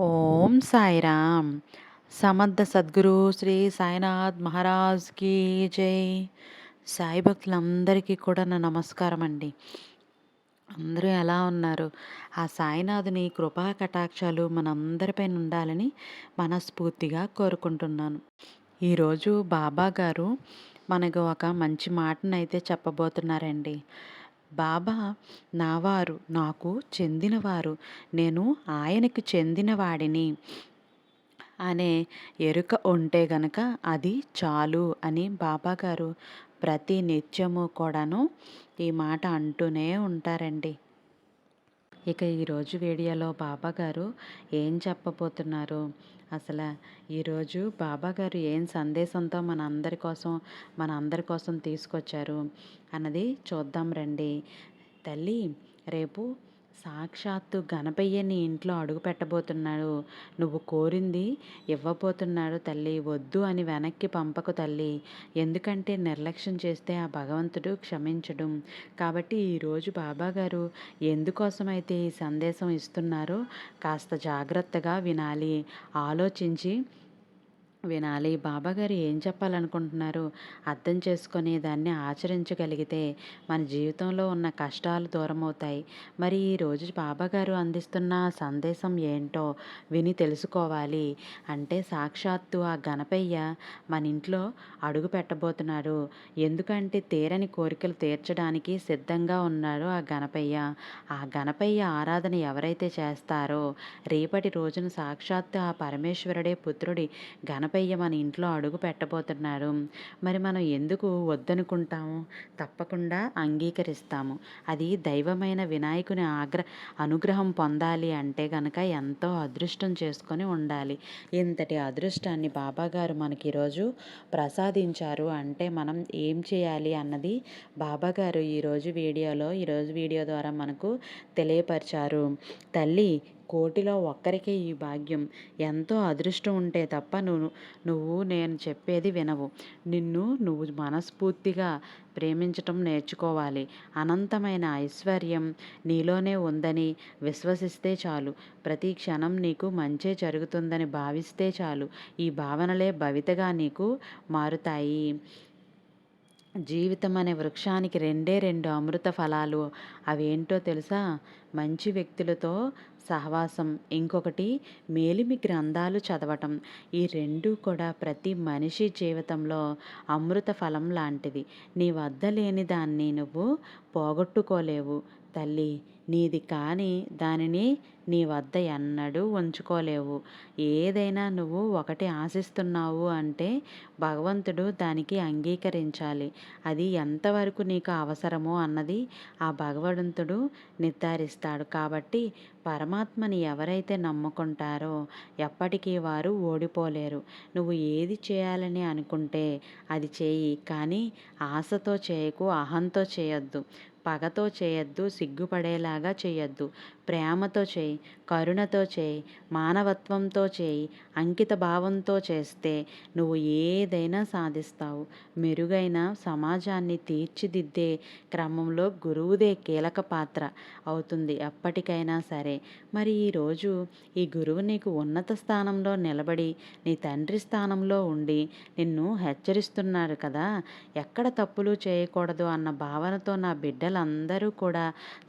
ఓం సాయిరామ్. సమర్థ సద్గురు శ్రీ సాయినాథ్ మహారాజ్కి జై. సాయి భక్తులందరికీ కూడా నా నమస్కారం అండి. అందరూ ఎలా ఉన్నారు? ఆ సాయినాథుని కృపా కటాక్షాలు మనందరిపైన ఉండాలని మనస్ఫూర్తిగా కోరుకుంటున్నాను. ఈరోజు బాబా గారు మనకు ఒక మంచి మాటనైతే చెప్పబోతున్నారండి. బాబా నావారు నాకు చెందినవారు నేను ఆయనకు చెందినవాడిని. అనే ఎరుక ఉంటే గనక అది చాలు అని బాబాగారు ప్రతి నిత్యము కూడాను ఈ మాట అంటూనే ఉంటారండి. ఇక ఈరోజు వీడియోలో బాబాగారు ఏం చెప్పబోతున్నారు? అసలు ఈరోజు బాబాగారు ఏం సందేశంతో మన అందరి కోసం మన అందరి కోసం తీసుకొచ్చారు? అన్నది చూద్దాం రండి. తల్లి రేపు సాక్షాత్తు గణపయ్య నీ ఇంట్లో అడుగు పెట్టబోతున్నాడు. నువ్వు కోరింది ఇవ్వబోతున్నాడు తల్లి. వద్దు అని వెనక్కి పంపకు తల్లి. ఎందుకంటే నిర్లక్ష్యం చేస్తే ఆ భగవంతుడు క్షమించడం. కాబట్టి ఈరోజు బాబాగారు ఎందుకోసమైతే ఈ సందేశం ఇస్తున్నారో కాస్త జాగ్రత్తగా వినాలి. ఆలోచించి వినాలి. బాబాగారు ఏం చెప్పాలనుకుంటున్నారు? అర్థం చేసుకొని దాన్ని ఆచరించగలిగితే మన జీవితంలో ఉన్న కష్టాలు దూరం అవుతాయి మరి ఈరోజు బాబాగారు అందిస్తున్న సందేశం ఏంటో విని తెలుసుకోవాలి. అంటే సాక్షాత్తు ఆ గణపయ్య మన ఇంట్లో అడుగు పెట్టబోతున్నారు ఎందుకంటే తీరని కోరికలు తీర్చడానికి సిద్ధంగా ఉన్నాడు ఆ గణపయ్య. ఆ గణపయ్య ఆరాధన ఎవరైతే చేస్తారో రేపటి రోజున సాక్షాత్తు ఆ పరమేశ్వరుడే పుత్రుడి గణప గణపయ్య మన ఇంట్లో అడుగు పెట్టబోతున్నారు. మరి మనం ఎందుకు వద్దనుకుంటాము? తప్పకుండా అంగీకరిస్తాము. అది దైవమైన వినాయకుని ఆగ్ర అనుగ్రహం పొందాలి అంటే కనుక ఎంతో అదృష్టం చేసుకొని ఉండాలి. ఇంతటి అదృష్టాన్ని బాబాగారు మనకి ఈరోజు ప్రసాదించారు అంటే మనం ఏం చేయాలి అన్నది బాబాగారు ఈరోజు వీడియోలో ఈరోజు వీడియో ద్వారా మనకు తెలియపరిచారు. తల్లి కోటిలో ఒక్కరికే ఈ భాగ్యం. ఎంతో అదృష్టం ఉంటే తప్ప నువ్వు నువ్వు నేను చెప్పేది వినవు. నిన్ను నువ్వు మనస్ఫూర్తిగా ప్రేమించటం నేర్చుకోవాలి. అనంతమైన ఐశ్వర్యం నీలోనే ఉందని విశ్వసిస్తే చాలు. ప్రతి క్షణం నీకు మంచే జరుగుతుందని భావిస్తే చాలు. ఈ భావనలే భవితగా నీకు మారుతాయి. జీవితం అనే వృక్షానికి రెండే రెండు అమృత ఫలాలు. అవేంటో తెలుసా? మంచి వ్యక్తులతో సహవాసం. ఇంకొకటి మేలిమి గ్రంథాలు చదవటం. ఈ రెండు కూడా ప్రతి మనిషి జీవితంలో అమృత ఫలం లాంటిది నీ వద్ద లేని దాన్ని నువ్వు పోగొట్టుకోలేవు. తల్లి నీది కాని దానిని నీ వద్ద ఎన్నడూ ఉంచుకోలేవు. ఏదైనా నువ్వు ఒకటి ఆశిస్తున్నావు అంటే భగవంతుడు దానికి అంగీకరించాలి. అది ఎంతవరకు నీకు అవసరమో అన్నది ఆ భగవంతుడు నిర్ధారిస్తాడు. కాబట్టి పరమ పరమాత్మని ఎవరైతే నమ్ముకుంటారో ఎప్పటికీ వారు ఓడిపోలేరు. నువ్వు ఏది చేయాలని అనుకుంటే అది చేయి కానీ ఆశతో చేయకు అహంతో చేయొద్దు. పగతో చేయొద్దు సిగ్గుపడేలాగా చేయొద్దు. ప్రేమతో చేయి కరుణతో చేయి మానవత్వంతో చేయి అంకిత భావంతో చేస్తే నువ్వు ఏదైనా సాధిస్తావు. మెరుగైన సమాజాన్ని తీర్చిదిద్దే క్రమంలో గురువుదే కీలక పాత్ర అవుతుంది ఎప్పటికైనా సరే. మరి ఈరోజు ఈ గురువు నీకు ఉన్నత స్థానంలో నిలబడి నీ తండ్రి స్థానంలో ఉండి నిన్ను హెచ్చరిస్తున్నాడు కదా? ఎక్కడ తప్పులు చేయకూడదు అన్న భావనతో నా బిడ్డలందరూ కూడా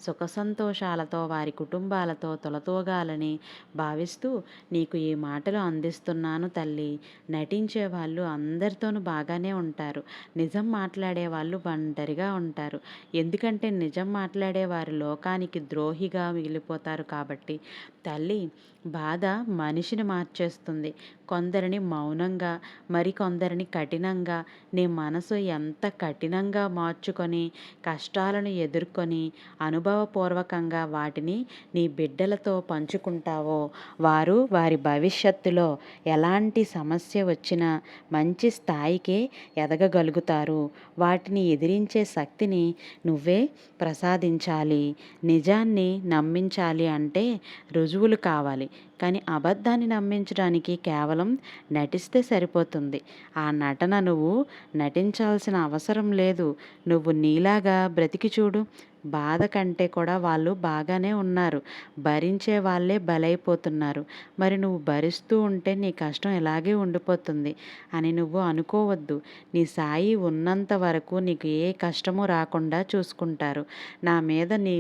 సుఖ సంతోషాలతో వారి కుటుంబాలతో తొలతూగాలని భావిస్తూ నీకు ఈ మాటలు అందిస్తున్నాను తల్లి. నటించే వాళ్ళు అందరితోనూ బాగానే ఉంటారు. నిజం మాట్లాడే వాళ్ళు ఒంటరిగా ఉంటారు. ఎందుకంటే నిజం మాట్లాడే వారి లోకానికి ద్రోహిగా మిగిలిపోతారు కాబట్టి. తల్లి బాధ మనిషిని మార్చేస్తుంది. కొందరిని మౌనంగా మరికొందరిని కఠినంగా నీ మనసు ఎంత కఠినంగా మార్చుకొని కష్టాలను ఎదుర్కొని అనుభవపూర్వకంగా వాటిని నీ బిడ్డలతో పంచుకుంటావో వారు వారి భవిష్యత్తులో ఎలాంటి సమస్య వచ్చినా మంచి స్థాయికే ఎదగగలుగుతారు. వాటిని ఎదిరించే శక్తిని నువ్వే ప్రసాదించాలి. నిజాన్ని నమ్మించాలి అంటే రుజువులు కావాలి. కానీ అబద్ధాన్ని నమ్మించడానికి కేవలం నటిస్తే సరిపోతుంది. ఆ నటన నువ్వు నటించాల్సిన అవసరం లేదు. నువ్వు నీలాగా బ్రతికి చూడు. బాధ కంటే కూడా వాళ్ళు బాగానే ఉన్నారు. భరించే వాళ్ళే బలైపోతున్నారు. మరి నువ్వు భరిస్తూ ఉంటే నీ కష్టం ఇలాగే ఉండిపోతుంది అని నువ్వు అనుకోవద్దు. నీ సాయి ఉన్నంత వరకు నీకు ఏ కష్టము రాకుండా చూసుకుంటారు. నా మీద నీ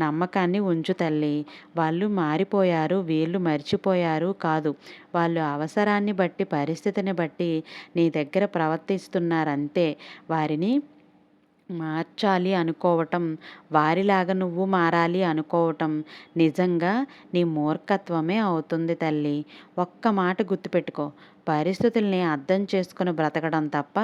నమ్మకాన్ని ఉంచు తల్లి. వాళ్ళు మారిపోయారు వీళ్ళు మర్చిపోయారు కాదు. వాళ్ళు అవసరాన్ని బట్టి పరిస్థితిని బట్టి నీ దగ్గర ప్రవర్తిస్తున్నారంతే. వారిని మార్చాలి అనుకోవటం వారిలాగా నువ్వు మారాలి అనుకోవటం నిజంగా నీ మూర్ఖత్వమే అవుతుంది తల్లి. ఒక్క మాట గుర్తుపెట్టుకో. పరిస్థితుల్ని అర్థం చేసుకుని బ్రతకడం తప్ప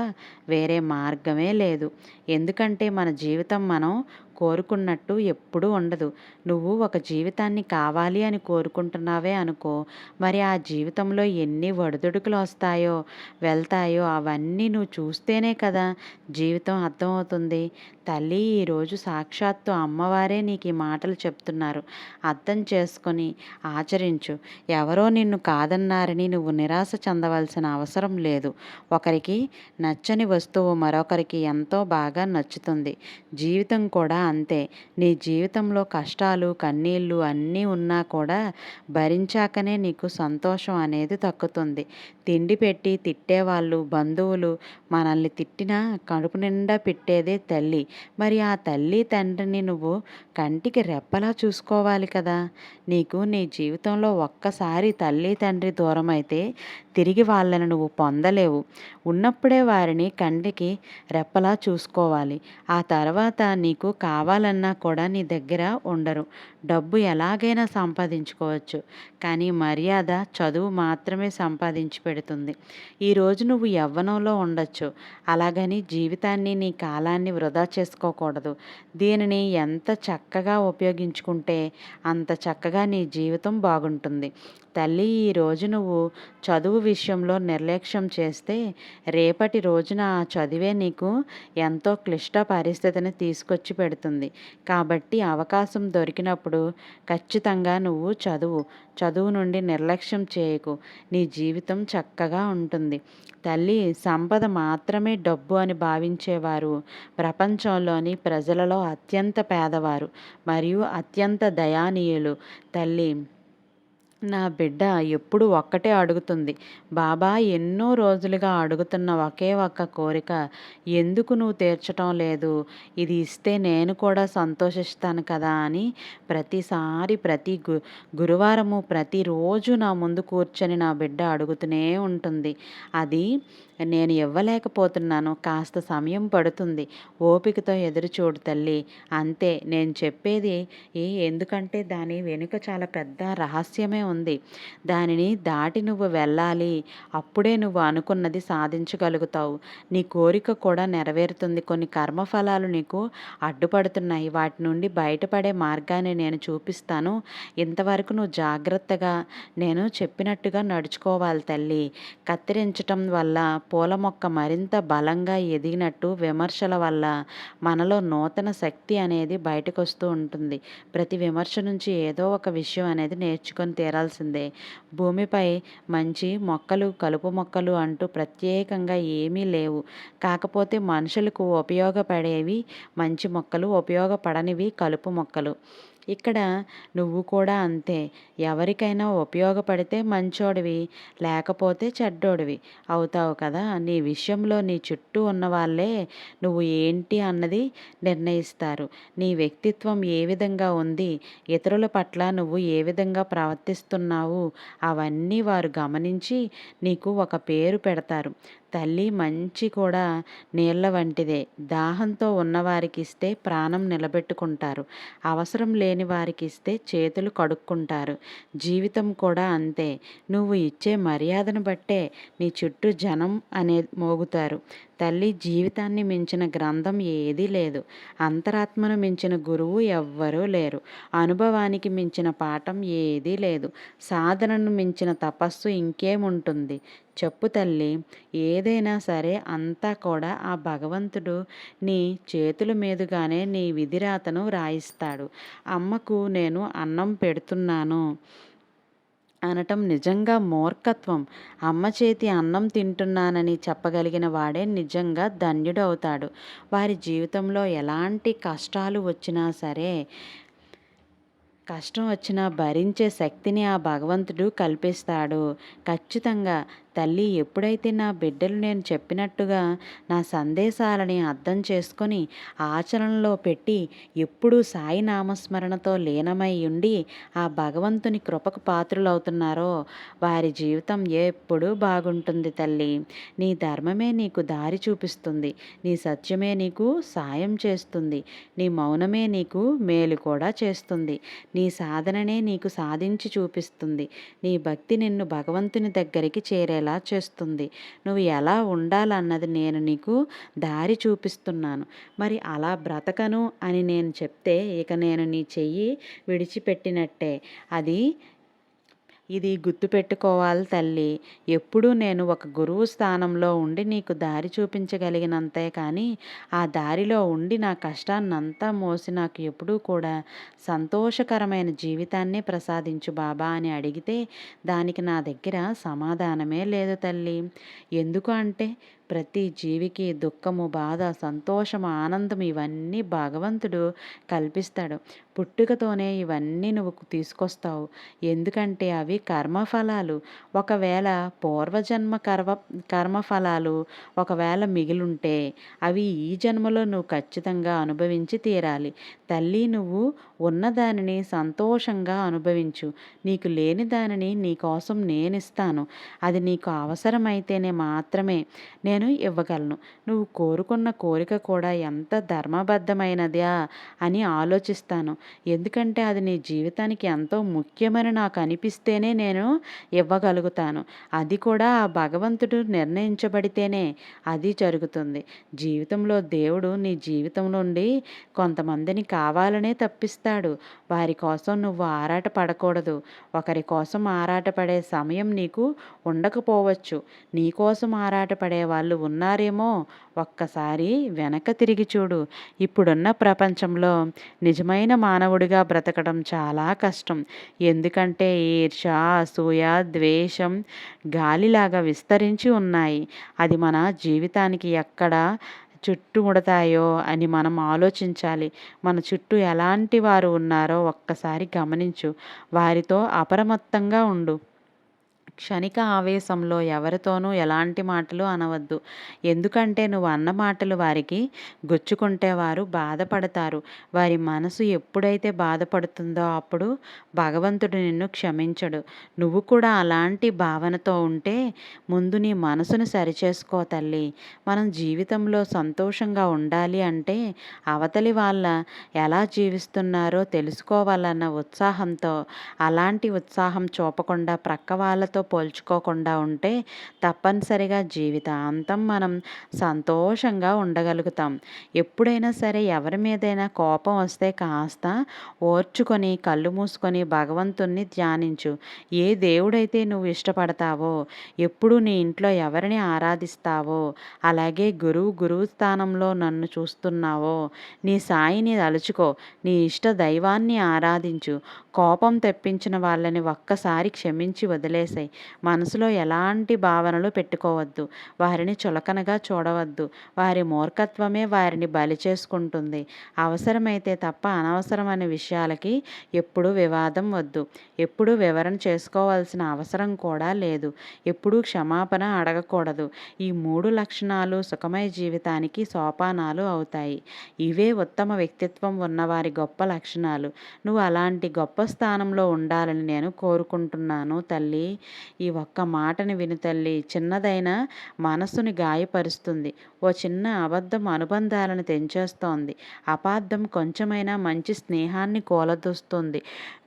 వేరే మార్గమే లేదు. ఎందుకంటే మన జీవితం మనం కోరుకున్నట్టు ఎప్పుడూ ఉండదు. నువ్వు ఒక జీవితాన్ని కావాలి అని కోరుకుంటున్నావే అనుకో మరి ఆ జీవితంలో ఎన్ని ఒడిదుడుకులు వస్తాయో వెళ్తాయో అవన్నీ నువ్వు చూస్తేనే కదా జీవితం అర్థమవుతుంది. తల్లి ఈరోజు సాక్షాత్తు అమ్మవారే నీకు ఈ మాటలు చెప్తున్నారు. అర్థం చేసుకొని ఆచరించు. ఎవరో నిన్ను కాదన్నారని నువ్వు నిరాశ చెందవ చెందవలసిన అవసరం లేదు. ఒకరికి నచ్చని వస్తువు మరొకరికి ఎంతో బాగా నచ్చుతుంది. జీవితం కూడా అంతే. నీ జీవితంలో కష్టాలు కన్నీళ్ళు అన్నీ ఉన్నా కూడా భరించాకనే నీకు సంతోషం అనేది తక్కుతుంది తిండి పెట్టి తిట్టేవాళ్ళు బంధువులు మనల్ని తిట్టినా కడుపు నిండా పెట్టేదే తల్లి. మరి ఆ తల్లి తండ్రిని నువ్వు కంటికి రెప్పలా చూసుకోవాలి కదా. నీకు నీ జీవితంలో ఒక్కసారి తల్లి తండ్రి దూరం అయితే తిరిగి వాళ్ళని నువ్వు పొందలేవు. ఉన్నప్పుడే వారిని కంటికి రెప్పలా చూసుకోవాలి. ఆ తర్వాత నీకు కావాలన్నా కూడా నీ దగ్గర ఉండరు. డబ్బు ఎలాగైనా సంపాదించుకోవచ్చు. కానీ మర్యాద చదువు మాత్రమే సంపాదించి పెడుతుంది. ఈరోజు నువ్వు యవ్వనంలో ఉండొచ్చు. అలాగని జీవితాన్ని నీ కాలాన్ని వృధా చేసుకోకూడదు. దీనిని ఎంత చక్కగా ఉపయోగించుకుంటే అంత చక్కగా నీ జీవితం బాగుంటుంది. తల్లి ఈరోజు నువ్వు చదువు విషయంలో నిర్లక్ష్యం చేస్తే రేపటి రోజున ఆ చదివే నీకు ఎంతో క్లిష్ట పరిస్థితిని తీసుకొచ్చి పెడుతుంది. కాబట్టి అవకాశం దొరికినప్పుడు ఖచ్చితంగా నువ్వు చదువు. చదువు నుండి నిర్లక్ష్యం చేయకు. నీ జీవితం చక్కగా ఉంటుంది. తల్లి సంపద మాత్రమే డబ్బు అని భావించేవారు. ప్రపంచంలోని ప్రజలలో అత్యంత పేదవారు మరియు అత్యంత దయానీయులు. తల్లి నా బిడ్డ ఎప్పుడు ఒక్కటే అడుగుతుంది. బాబా ఎన్నో రోజులుగా అడుగుతున్న ఒకే ఒక్క కోరిక ఎందుకు నువ్వు తీర్చటం లేదు? ఇది ఇస్తే నేను కూడా సంతోషిస్తాను కదా అని ప్రతిసారి ప్రతి గు గురువారము ప్రతిరోజు నా ముందు కూర్చొని నా బిడ్డ అడుగుతూనే ఉంటుంది. అది నేను ఇవ్వలేకపోతున్నాను. కాస్త సమయం పడుతుంది. ఓపికతో ఎదురు చూడు తల్లి. అంతే నేను చెప్పేది ఏ ఎందుకంటే దాని వెనుక చాలా పెద్ద రహస్యమే ఉంది. దానిని దాటి నువ్వు వెళ్ళాలి. అప్పుడే నువ్వు అనుకున్నది సాధించగలుగుతావు. నీ కోరిక కూడా నెరవేరుతుంది. కొన్ని కర్మఫలాలు నీకు అడ్డుపడుతున్నాయి. వాటి నుండి బయటపడే మార్గాన్ని నేను చూపిస్తాను. ఇంతవరకు నువ్వు జాగ్రత్తగా నేను చెప్పినట్టుగా నడుచుకోవాలి తల్లి. కత్తిరించటం వల్ల పూల మొక్క మరింత బలంగా ఎదిగినట్టు విమర్శల వల్ల మనలో నూతన శక్తి అనేది బయటకు వస్తూ ఉంటుంది. ప్రతి విమర్శ నుంచి ఏదో ఒక విషయం అనేది నేర్చుకొని తీరాల్సిందే. భూమిపై మంచి మొక్కలు కలుపు మొక్కలు అంటూ ప్రత్యేకంగా ఏమీ లేవు. కాకపోతే మనుషులకు ఉపయోగపడేవి మంచి మొక్కలు ఉపయోగపడనివి కలుపు మొక్కలు. ఇక్కడ నువ్వు కూడా అంతే. ఎవరికైనా ఉపయోగపడితే మంచోడివి లేకపోతే చెడ్డోడివి అవుతావు కదా. నీ విషయంలో నీ చుట్టూ ఉన్న వాళ్ళే నువ్వు ఏంటి అన్నది నిర్ణయిస్తారు. నీ వ్యక్తిత్వం ఏ విధంగా ఉంది ఇతరుల పట్ల నువ్వు ఏ విధంగా ప్రవర్తిస్తున్నావు అవన్నీ వారు గమనించి నీకు ఒక పేరు పెడతారు. తల్లి మంచి కూడా నీళ్ళ వంటిదే. దాహంతో ఉన్నవారికి ఇస్తే ప్రాణం నిలబెట్టుకుంటారు. అవసరం లేని వారికి ఇస్తే చేతులు కడుక్కుంటారు. జీవితం కూడా అంతే. నువ్వు ఇచ్చే మర్యాదను బట్టే నీ చుట్టూ జనం అనే మోగుతారు. తల్లి జీవితాన్ని మించిన గ్రంథం ఏదీ లేదు. అంతరాత్మను మించిన గురువు ఎవ్వరూ లేరు. అనుభవానికి మించిన పాఠం ఏదీ లేదు. సాధనను మించిన తపస్సు ఇంకేముంటుంది? చెప్పు తల్లి ఏదైనా సరే అంతా కూడా ఆ భగవంతుడు నీ చేతుల మీదుగానే నీ విధిరాతను రాయిస్తాడు. అమ్మకు నేను అన్నం పెడుతున్నాను. అనటం నిజంగా మూర్ఖత్వం. అమ్మ చేతి అన్నం తింటున్నానని చెప్పగలిగిన వాడే నిజంగా ధన్యుడవుతాడు. వారి జీవితంలో ఎలాంటి కష్టాలు వచ్చినా సరే కష్టం వచ్చినా భరించే శక్తిని ఆ భగవంతుడు కల్పిస్తాడు. ఖచ్చితంగా తల్లి ఎప్పుడైతే నా బిడ్డలు నేను చెప్పినట్టుగా నా సందేశాలని అర్థం చేసుకొని ఆచరణలో పెట్టి ఎప్పుడూ సాయి నామస్మరణతో లీనమై ఉండి ఆ భగవంతుని కృపకు పాత్రులవుతున్నారో వారి జీవితం ఎప్పుడూ బాగుంటుంది తల్లి. నీ ధర్మమే నీకు దారి చూపిస్తుంది. నీ సత్యమే నీకు సాయం చేస్తుంది. నీ మౌనమే నీకు మేలు కూడా చేస్తుంది. నీ సాధననే నీకు సాధించి చూపిస్తుంది. నీ భక్తి నిన్ను భగవంతుని దగ్గరికి చేరే ఉండేలా చేస్తుంది? నువ్వు ఎలా ఉండాలన్నది నేను నీకు దారి చూపిస్తున్నాను. మరి అలా బ్రతకను అని నేను చెప్తే ఇక నేను నీ చెయ్యి విడిచిపెట్టినట్టే. అది ఇది గుర్తుపెట్టుకోవాలి తల్లి. ఎప్పుడూ నేను ఒక గురువు స్థానంలో ఉండి నీకు దారి చూపించగలిగినంతే కానీ ఆ దారిలో ఉండి నా కష్టాన్నంతా మోసి నాకు ఎప్పుడూ కూడా సంతోషకరమైన జీవితాన్నే ప్రసాదించు బాబా అని అడిగితే దానికి నా దగ్గర సమాధానమే లేదు తల్లి. ఎందుకు అంటే ప్రతి జీవికి దుఃఖము బాధ సంతోషము ఆనందం ఇవన్నీ భగవంతుడు కల్పిస్తాడు. పుట్టుకతోనే ఇవన్నీ నువ్వు తీసుకొస్తావు. ఎందుకంటే అవి కర్మఫలాలు. ఒకవేళ పూర్వజన్మ కర్మ కర్మఫలాలు ఒకవేళ మిగిలుంటే అవి ఈ జన్మలో నువ్వు ఖచ్చితంగా అనుభవించి తీరాలి. తల్లి నువ్వు ఉన్నదానిని సంతోషంగా అనుభవించు. నీకు లేని దానిని నీకోసం నేనిస్తాను. అది నీకు అవసరమైతేనే మాత్రమే నేను ఇవ్వగలను. నువ్వు కోరుకున్న కోరిక కూడా ఎంత ధర్మబద్ధమైనదా అని ఆలోచిస్తాను. ఎందుకంటే అది నీ జీవితానికి ఎంతో ముఖ్యమని నాకు అనిపిస్తేనే నేను ఇవ్వగలుగుతాను. అది కూడా ఆ భగవంతుడు నిర్ణయించబడితేనే అది జరుగుతుంది. జీవితంలో దేవుడు నీ జీవితం నుండి కొంతమందిని కావాలనే తప్పిస్తాడు. వారి కోసం నువ్వు ఆరాట పడకూడదు. ఒకరి కోసం ఆరాటపడే సమయం నీకు ఉండకపోవచ్చు. నీ కోసం ఆరాటపడే వాళ్ళు ఉన్నారేమో ఒక్కసారి వెనక తిరిగి చూడు. ఇప్పుడున్న ప్రపంచంలో నిజమైన మానవుడిగా బ్రతకడం చాలా కష్టం. ఎందుకంటే ఈర్ష అసూయ ద్వేషం గాలిలాగా విస్తరించి ఉన్నాయి. అది మన జీవితానికి ఎక్కడ చుట్టుముడతాయో అని మనం ఆలోచించాలి. మన చుట్టూ ఎలాంటి వారు ఉన్నారో ఒక్కసారి గమనించు. వారితో అప్రమత్తంగా ఉండు. క్షణిక ఆవేశంలో ఎవరితోనూ ఎలాంటి మాటలు అనవద్దు. ఎందుకంటే నువ్వు అన్న మాటలు వారికి గుచ్చుకుంటే వారు బాధపడతారు. వారి మనసు ఎప్పుడైతే బాధపడుతుందో అప్పుడు భగవంతుడు నిన్ను క్షమించడు. నువ్వు కూడా అలాంటి భావనతో ఉంటే ముందు నీ మనసును సరిచేసుకో తల్లి. మనం జీవితంలో సంతోషంగా ఉండాలి అంటే అవతలి వాళ్ళ ఎలా జీవిస్తున్నారో తెలుసుకోవాలన్న ఉత్సాహంతో అలాంటి ఉత్సాహం చూపకుండా ప్రక్క వాళ్ళతో పోల్చుకోకుండా ఉంటే తప్పనిసరిగా జీవితాంతం మనం సంతోషంగా ఉండగలుగుతాం. ఎప్పుడైనా సరే ఎవరి మీదైనా కోపం వస్తే కాస్త ఓర్చుకొని కళ్ళు మూసుకొని భగవంతుణ్ణి ధ్యానించు. ఏ దేవుడైతే నువ్వు ఇష్టపడతావో ఎప్పుడు నీ ఇంట్లో ఎవరిని ఆరాధిస్తావో అలాగే గురువు గురువు స్థానంలో నన్ను చూస్తున్నావో నీ సాయిని తలుచుకో నీ ఇష్ట దైవాన్ని ఆరాధించు. కోపం తెప్పించిన వాళ్ళని ఒక్కసారి క్షమించి వదిలేసాయి. మనసులో ఎలాంటి భావనలు పెట్టుకోవద్దు. వారిని చులకనగా చూడవద్దు. వారి మూర్ఖత్వమే వారిని బలి చేసుకుంటుంది. అవసరమైతే తప్ప అనవసరమైన విషయాలకి ఎప్పుడూ వివాదం వద్దు. ఎప్పుడూ వివరణ చేసుకోవాల్సిన అవసరం కూడా లేదు. ఎప్పుడూ క్షమాపణ అడగకూడదు. ఈ మూడు లక్షణాలు సుఖమయ జీవితానికి సోపానాలు అవుతాయి. ఇవే ఉత్తమ వ్యక్తిత్వం ఉన్నవారి గొప్ప లక్షణాలు. నువ్వు అలాంటి గొప్ప స్థానంలో ఉండాలని నేను కోరుకుంటున్నాను తల్లి. ఈ ఒక్క మాటని విను తల్లి. చిన్నదైన మనసుని గాయపరుస్తుంది. ఓ చిన్న అబద్ధం అనుబంధాలను తెంచేస్తోంది. అపార్థం కొంచెమైనా మంచి స్నేహాన్ని కూలదొస్తుంది.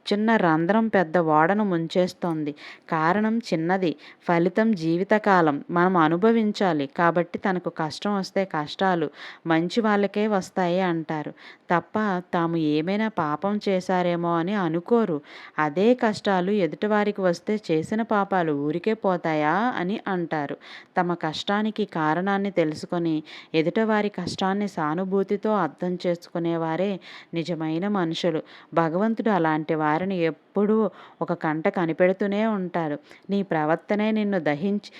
చిన్న రంధ్రం పెద్ద ఓడను ముంచేస్తోంది. కారణం చిన్నది. ఫలితం జీవితకాలం. మనం అనుభవించాలి. కాబట్టి తనకు కష్టం వస్తే కష్టాలు మంచి వాళ్ళకే వస్తాయి అంటారు. తప్ప తాము ఏమైనా పాపం చేశారేమో అని అనుకోరు. అదే కష్టాలు ఎదుటివారికి వస్తే చేసిన పాపాలు ఊరికే పోతాయా అని అంటారు. తమ కష్టానికి కారణాన్ని తెలుసుకొని ఎదుటివారి కష్టాన్ని సానుభూతితో అర్థం చేసుకునేవారే నిజమైన మనుషులు. భగవంతుడు అలాంటి వారి వారిని ఎప్పుడూ ఒక కంట కనిపెడుతూనే ఉంటారు. నీ ప్రవర్తనే నిన్ను దహించి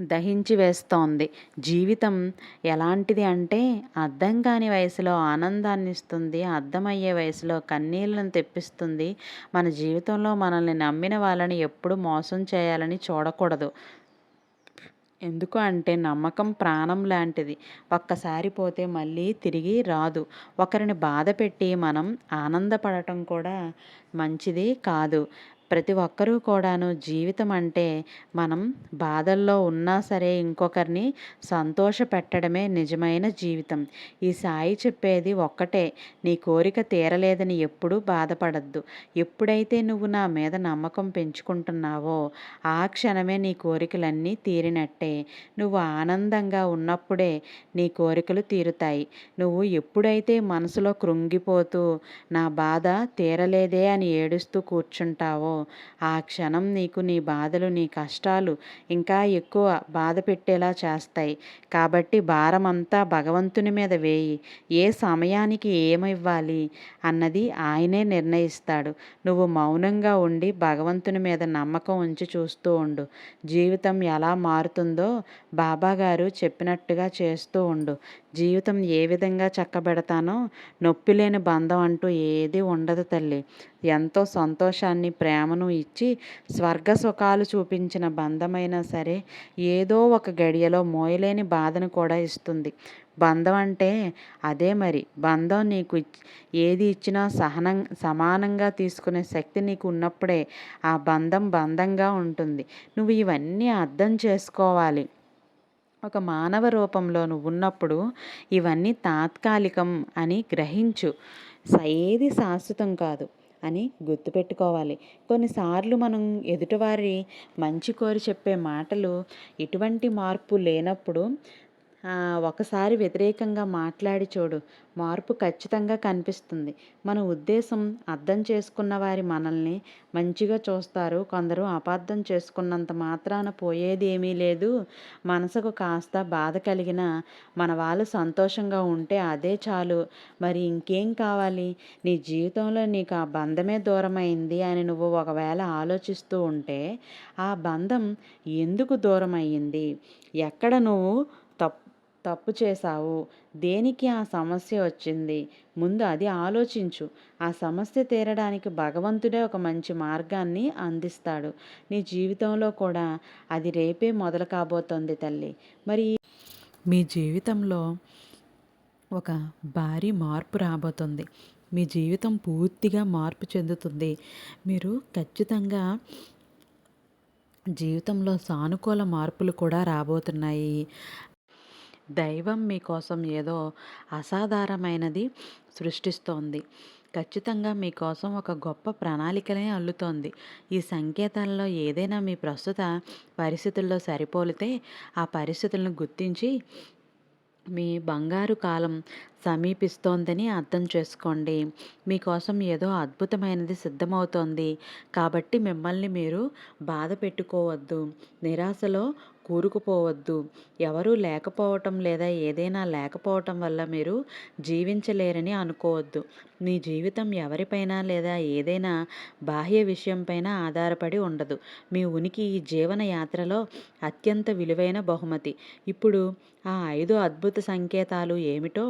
దహించి వేస్తోంది. జీవితం ఎలాంటిది అంటే అర్థం కాని వయసులో ఆనందాన్ని ఇస్తుంది అర్థమయ్యే వయసులో కన్నీళ్ళను తెప్పిస్తుంది. మన జీవితంలో మనల్ని నమ్మిన వాళ్ళని ఎప్పుడు మోసం చేయాలని చూడకూడదు. ఎందుకు అంటే నమ్మకం ప్రాణం లాంటిది. ఒక్కసారి పోతే మళ్ళీ తిరిగి రాదు. ఒకరిని బాధ పెట్టి మనం ఆనందపడటం కూడా మంచిది కాదు. ప్రతి ఒక్కరూ కూడాను జీవితం అంటే మనం బాధల్లో ఉన్నా సరే ఇంకొకరిని సంతోష పెట్టడమే నిజమైన జీవితం. ఈ సాయి చెప్పేది ఒక్కటే నీ కోరిక తీరలేదని ఎప్పుడూ బాధపడద్దు. ఎప్పుడైతే నువ్వు నా మీద నమ్మకం పెంచుకుంటున్నావో ఆ క్షణమే నీ కోరికలన్నీ తీరినట్టే. నువ్వు ఆనందంగా ఉన్నప్పుడే నీ కోరికలు తీరుతాయి. నువ్వు ఎప్పుడైతే మనసులో కృంగిపోతూ నా బాధ తీరలేదే అని ఏడుస్తూ కూర్చుంటావో ఆ క్షణం నీకు నీ బాధలు నీ కష్టాలు ఇంకా ఎక్కువ బాధ పెట్టేలా చేస్తాయి. కాబట్టి భారం అంతా భగవంతుని మీద వేయి. ఏ సమయానికి ఏమివ్వాలి అన్నది ఆయనే నిర్ణయిస్తాడు. నువ్వు మౌనంగా ఉండి భగవంతుని మీద నమ్మకం ఉంచి చూస్తూ ఉండు. జీవితం ఎలా మారుతుందో బాబాగారు చెప్పినట్టుగా చేస్తూ ఉండు. జీవితం ఏ విధంగా చక్కబెడతానో నొప్పి లేని బంధం అంటూ ఏది ఉండదు తల్లి. ఎంతో సంతోషాన్ని ప్రేమను ఇచ్చి స్వర్గ సుఖాలు చూపించిన బంధమైనా సరే ఏదో ఒక గడియలో మోయలేని బాధను కూడా ఇస్తుంది. బంధం అంటే అదే మరి. బంధం నీకు ఏది ఇచ్చినా సహనం సమానంగా తీసుకునే శక్తి నీకు ఉన్నప్పుడే ఆ బంధం బంధంగా ఉంటుంది. నువ్వు ఇవన్నీ అర్థం చేసుకోవాలి. ఒక మానవ రూపంలో నువ్వు ఉన్నప్పుడు ఇవన్నీ తాత్కాలికం అని గ్రహించు. ఏది శాశ్వతం కాదు అని గుర్తుపెట్టుకోవాలి. కొన్నిసార్లు మనం ఎదుటివారి మంచి కోరి చెప్పే మాటలు ఎటువంటి మార్పు లేనప్పుడు ఒకసారి వ్యతిరేకంగా మాట్లాడి చూడు. మార్పు ఖచ్చితంగా కనిపిస్తుంది. మన ఉద్దేశం అర్థం చేసుకున్న వారి మనల్ని మంచిగా చూస్తారు. కొందరు అపార్థం చేసుకున్నంత మాత్రాన పోయేది ఏమీ లేదు. మనసుకు కాస్త బాధ కలిగిన మన వాళ్ళు సంతోషంగా ఉంటే అదే చాలు. మరి ఇంకేం కావాలి? నీ జీవితంలో నీకు ఆ బంధమే దూరమైంది అని నువ్వు ఒకవేళ ఆలోచిస్తూ ఉంటే ఆ బంధం ఎందుకు దూరమయ్యింది? ఎక్కడ నువ్వు తప్పు చేశావు. దేనికి ఆ సమస్య వచ్చింది? ముందు అది ఆలోచించు. ఆ సమస్య తీరడానికి భగవంతుడే ఒక మంచి మార్గాన్ని అందిస్తాడు. నీ జీవితంలో కూడా అది రేపే మొదలు కాబోతోంది తల్లి. మరి మీ జీవితంలో ఒక భారీ మార్పు రాబోతుంది. మీ జీవితం పూర్తిగా మార్పు చెందుతుంది. మీరు ఖచ్చితంగా జీవితంలో సానుకూల మార్పులు కూడా రాబోతున్నాయి. దైవం మీకోసం ఏదో అసాధారణమైనది సృష్టిస్తోంది. ఖచ్చితంగా మీకోసం ఒక గొప్ప ప్రణాళికనే అల్లుతోంది. ఈ సంకేతాల్లో ఏదైనా మీ ప్రస్తుత పరిస్థితుల్లో సరిపోలితే ఆ పరిస్థితులను గుర్తించి మీ బంగారు కాలం సమీపిస్తోందని అర్థం చేసుకోండి. మీకోసం ఏదో అద్భుతమైనది సిద్ధమవుతోంది. కాబట్టి మిమ్మల్ని మీరు బాధ పెట్టుకోవద్దు. నిరాశలో కూరుకుపోవద్దు. ఎవరూ లేకపోవటం లేదా ఏదైనా లేకపోవటం వల్ల మీరు జీవించలేరని అనుకోవద్దు. మీ జీవితం ఎవరిపైన లేదా ఏదైనా బాహ్య విషయంపైన ఆధారపడి ఉండదు. మీ ఉనికి ఈ జీవన యాత్రలో అత్యంత విలువైన బహుమతి. ఇప్పుడు ఆ ఐదు అద్భుత సంకేతాలు ఏమిటో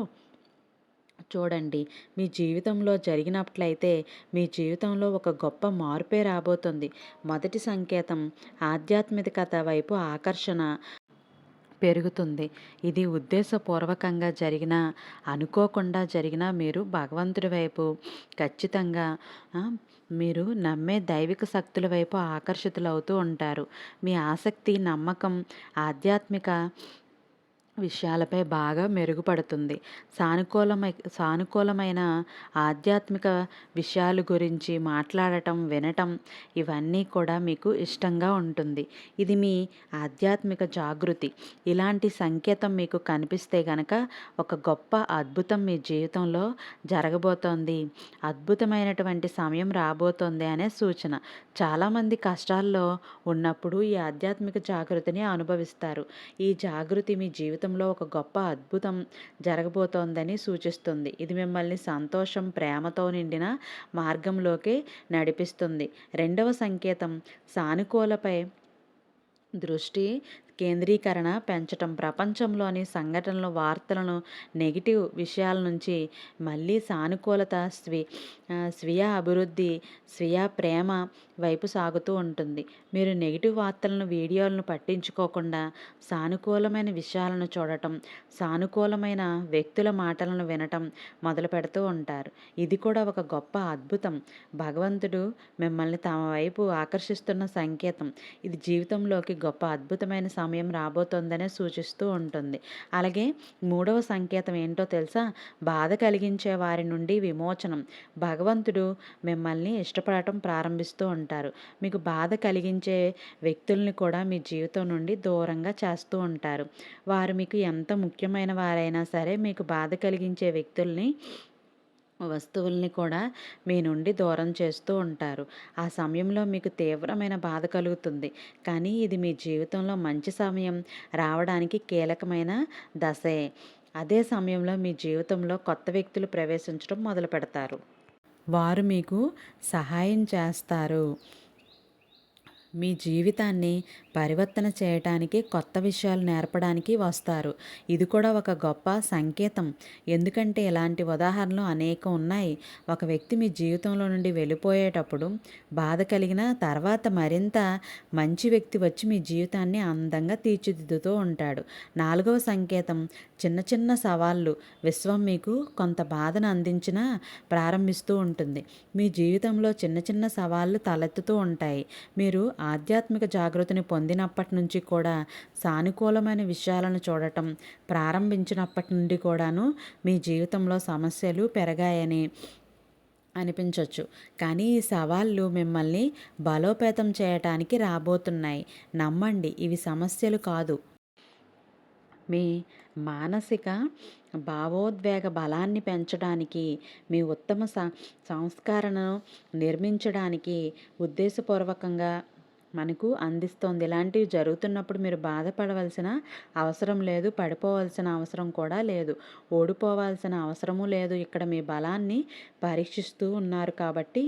చూడండి. మీ జీవితంలో జరిగినట్లయితే మీ జీవితంలో ఒక గొప్ప మార్పే రాబోతుంది. మొదటి సంకేతం ఆధ్యాత్మికత వైపు ఆకర్షణ పెరుగుతుంది. ఇది ఉద్దేశపూర్వకంగా జరిగిన అనుకోకుండా జరిగిన మీరు భగవంతుడి వైపు ఖచ్చితంగా మీరు నమ్మే దైవిక శక్తుల వైపు ఆకర్షితులవుతూ ఉంటారు. మీ ఆసక్తి నమ్మకం ఆధ్యాత్మిక విషయాలపై బాగా మెరుగుపడుతుంది. సానుకూలమై సానుకూలమైన ఆధ్యాత్మిక విషయాల గురించి మాట్లాడటం వినటం ఇవన్నీ కూడా మీకు ఇష్టంగా ఉంటుంది. ఇది మీ ఆధ్యాత్మిక జాగృతి. ఇలాంటి సంకేతం మీకు కనిపిస్తే గనక ఒక గొప్ప అద్భుతం మీ జీవితంలో జరగబోతోంది. అద్భుతమైనటువంటి సమయం రాబోతోంది అనే సూచన. చాలామంది కష్టాల్లో ఉన్నప్పుడు ఈ ఆధ్యాత్మిక జాగృతిని అనుభవిస్తారు. ఈ జాగృతి మీ జీవితం జీవితంలో ఒక గొప్ప అద్భుతం జరగబోతోందని సూచిస్తుంది. ఇది మిమ్మల్ని సంతోషం ప్రేమతో నిండిన మార్గంలోకి నడిపిస్తుంది. రెండవ సంకేతం సానుకూలపై దృష్టి కేంద్రీకరణ పెంచటం ప్రపంచంలోని సంఘటనలు వార్తలను నెగిటివ్ విషయాల నుంచి మళ్ళీ సానుకూలత స్వీ స్వీయ అభివృద్ధి స్వీయ ప్రేమ వైపు సాగుతూ ఉంటుంది. మీరు నెగిటివ్ వార్తలను వీడియోలను పట్టించుకోకుండా సానుకూలమైన విషయాలను చూడటం సానుకూలమైన వ్యక్తుల మాటలను వినటం మొదలు పెడుతూ ఉంటారు. ఇది కూడా ఒక గొప్ప అద్భుతం. భగవంతుడు మిమ్మల్ని తమ వైపు ఆకర్షిస్తున్న సంకేతం. ఇది జీవితంలోకి గొప్ప అద్భుతమైన సమయం రాబోతోందనే సూచిస్తూ ఉంటుంది. అలాగే మూడవ సంకేతం ఏంటో తెలుసా? బాధ కలిగించే వారి నుండి విమోచనం. భగవంతుడు మిమ్మల్ని ఇష్టపడటం ప్రారంభిస్తూ ఉంటారు. మీకు బాధ కలిగించే వ్యక్తుల్ని కూడా మీ జీవితం నుండి దూరంగా చేస్తూ ఉంటారు. వారు మీకు ఎంత ముఖ్యమైన వారైనా సరే మీకు బాధ కలిగించే వ్యక్తుల్ని వస్తువుల్ని కూడా మీ నుండి దూరం చేస్తూ ఉంటారు. ఆ సమయంలో మీకు తీవ్రమైన బాధ కలుగుతుంది. కానీ ఇది మీ జీవితంలో మంచి సమయం రావడానికి కీలకమైన దశే. అదే సమయంలో మీ జీవితంలో కొత్త వ్యక్తులు ప్రవేశించడం మొదలు పెడతారు వారు మీకు సహాయం చేస్తారు. మీ జీవితాన్ని పరివర్తన చేయటానికి కొత్త విషయాలు నేర్పడానికి వస్తారు. ఇది కూడా ఒక గొప్ప సంకేతం. ఎందుకంటే ఇలాంటి ఉదాహరణలు అనేకం ఉన్నాయి. ఒక వ్యక్తి మీ జీవితంలో నుండి వెళ్ళిపోయేటప్పుడు బాధ కలిగిన తర్వాత మరింత మంచి వ్యక్తి వచ్చి మీ జీవితాన్ని అందంగా తీర్చిదిద్దుతూ ఉంటాడు. నాలుగవ సంకేతం చిన్న చిన్న సవాళ్ళు. విశ్వం మీకు కొంత బాధను అందించిన ప్రారంభిస్తూ ఉంటుంది. మీ జీవితంలో చిన్న చిన్న సవాళ్ళు తలెత్తుతూ ఉంటాయి. మీరు ఆధ్యాత్మిక జాగృతిని పొందినప్పటి నుంచి కూడా సానుకూలమైన విషయాలను చూడటం ప్రారంభించినప్పటి నుండి కూడాను మీ జీవితంలో సమస్యలు పెరగాయని అనిపించవచ్చు కానీ ఈ సవాళ్ళు మిమ్మల్ని బలోపేతం చేయటానికి రాబోతున్నాయి. నమ్మండి ఇవి సమస్యలు కాదు. మీ మానసిక భావోద్వేగ బలాన్ని పెంచడానికి మీ ఉత్తమ సంస్కరణను నిర్మించడానికి ఉద్దేశపూర్వకంగా మనకు అందిస్తోంది. ఇలాంటివి జరుగుతున్నప్పుడు మీరు బాధపడవలసిన అవసరం లేదు పడిపోవలసిన అవసరం కూడా లేదు. ఓడిపోవాల్సిన అవసరము లేదు. ఇక్కడ మీ బలాన్ని పరీక్షిస్తూ ఉన్నారు కాబట్టి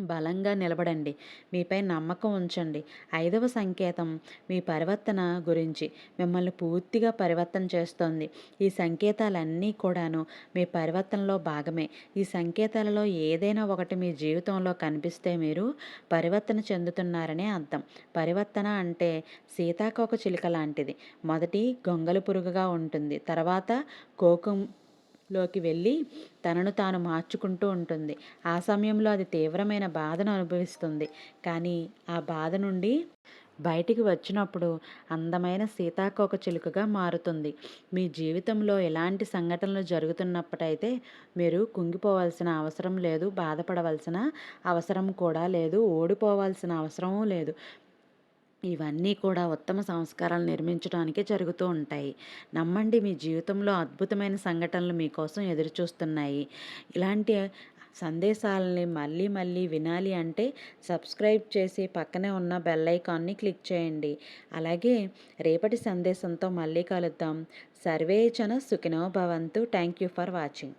బలంగా నిలబడండి. మీపై నమ్మకం ఉంచండి. ఐదవ సంకేతం మీ పరివర్తన గురించి. మిమ్మల్ని పూర్తిగా పరివర్తన చేస్తోంది. ఈ సంకేతాలన్నీ కూడాను మీ పరివర్తనలో భాగమే. ఈ సంకేతాలలో ఏదైనా ఒకటి మీ జీవితంలో కనిపిస్తే మీరు పరివర్తన చెందుతున్నారనే అర్థం. పరివర్తన అంటే సీతాకోక చిలుక లాంటిది. మొదటి గొంగలి పురుగుగా ఉంటుంది. తర్వాత కోకం లోకి వెళ్ళి తనను తాను మార్చుకుంటూ ఉంటుంది. ఆ సమయంలో అది తీవ్రమైన బాధను అనుభవిస్తుంది. కానీ ఆ బాధ నుండి బయటికి వచ్చినప్పుడు అందమైన సీతాకోక చిలుకగా మారుతుంది. మీ జీవితంలో ఎలాంటి సంఘటనలు జరుగుతున్నప్పుడైతే మీరు కుంగిపోవాల్సిన అవసరం లేదు బాధపడవలసిన అవసరం కూడా లేదు ఓడిపోవాల్సిన అవసరమూ లేదు. ఇవన్నీ కూడా ఉత్తమ సంస్కారాలు నిర్మించడానికి జరుగుతూ ఉంటాయి. నమ్మండి మీ జీవితంలో అద్భుతమైన సంఘటనలు మీకోసం ఎదురుచూస్తున్నాయి ఇలాంటి సందేశాలని మళ్ళీ మళ్ళీ వినాలి అంటే సబ్స్క్రైబ్ చేసి పక్కనే ఉన్న బెల్ ఐకాన్ని క్లిక్ చేయండి. అలాగే రేపటి సందేశంతో మళ్ళీ కలుద్దాం. సర్వేచన సుఖినో భవంతు. Thank you for watching.